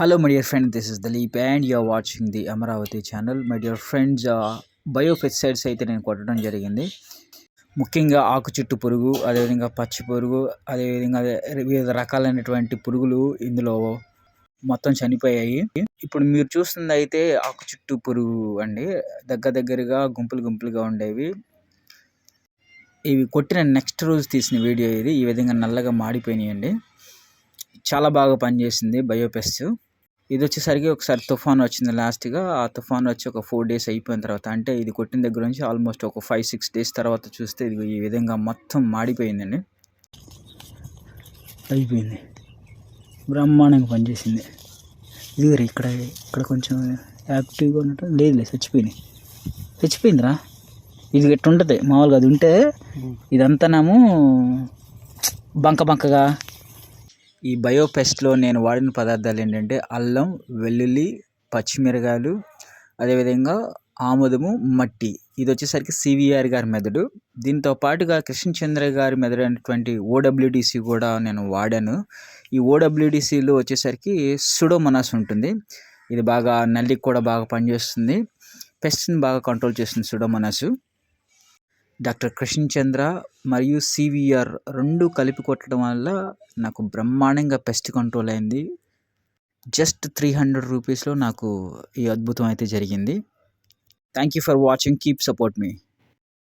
Hello, my dear friend. This is and and you're watching the Amaravati channel my dear friends biopesticides అయితే నేను కొట్టడం జరిగింది. ముఖ్యంగా ఆకు చుట్టు పురుగు అదేవిధంగా పచ్చి పురుగు అదేవిధంగా అదే వివిధ రకాలైనటువంటి పురుగులు ఇందులో మొత్తం చనిపోయాయి. ఇప్పుడు మీరు చూస్తుంది అయితే ఆకు చుట్టు పురుగు అండి. దగ్గర దగ్గరగా గుంపులు గుంపులుగా ఉండేవి. ఇవి కొట్టిన నెక్స్ట్ రోజు తీసిన వీడియో ఇది. ఈ విధంగా నల్లగా మాడిపోయినాయండి. చాలా బాగా పనిచేసింది బయోపెస్ట్ ఇది వచ్చేసరికి ఒకసారి తుఫాన్ వచ్చింది లాస్ట్గా. ఆ తుఫాన్ వచ్చి ఒక ఫోర్ డేస్ అయిపోయిన తర్వాత అంటే ఇది కొట్టిన దగ్గర నుంచి ఆల్మోస్ట్ ఒక ఫైవ్ సిక్స్ డేస్ తర్వాత చూస్తే ఇది ఈ విధంగా మొత్తం మాడిపోయిందండి. అయిపోయింది. బ్రహ్మాండంగా పనిచేసింది. ఇది ఇక్కడ ఇక్కడ కొంచెం యాక్టివ్గా ఉన్నట్టు లేదు లేదు చచ్చిపోయినాయి చచ్చిపోయిందిరా. ఇది ఇట్లా ఉంటుంది మామూలుగా అది ఉంటే ఇదంతానేమో బంక బంకగా ఈ బయోపెస్ట్లో నేను వాడిన పదార్థాలు ఏంటంటే అల్లం వెల్లుల్లి పచ్చిమిరకాయలు అదేవిధంగా ఆముదము మట్టి. ఇది వచ్చేసరికి సివిఆర్ గారి మెదడు. దీంతో పాటుగా కృష్ణచంద్ర గారి మెదడు అనేటువంటి ఓడబ్ల్యూడిసి కూడా నేను వాడాను. ఈ ఓడబ్ల్యూడిసిలో వచ్చేసరికి సుడోమనాస్ ఉంటుంది. ఇది బాగా నల్లికి కూడా బాగా పనిచేస్తుంది. పెస్ట్ని బాగా కంట్రోల్ చేస్తుంది సుడోమనాసు. డాక్టర్ కృష్ణచంద్ర మరియు సివిఆర్ రెండు కలిపి కొట్టడం వల్ల నాకు బ్రహ్మాండంగా పెస్ట్ కంట్రోల్ అయింది. జస్ట్ త్రీ హండ్రెడ్ రూపీస్లో నాకు ఈ అద్భుతం అయితే జరిగింది. Thank you for watching. Keep support me.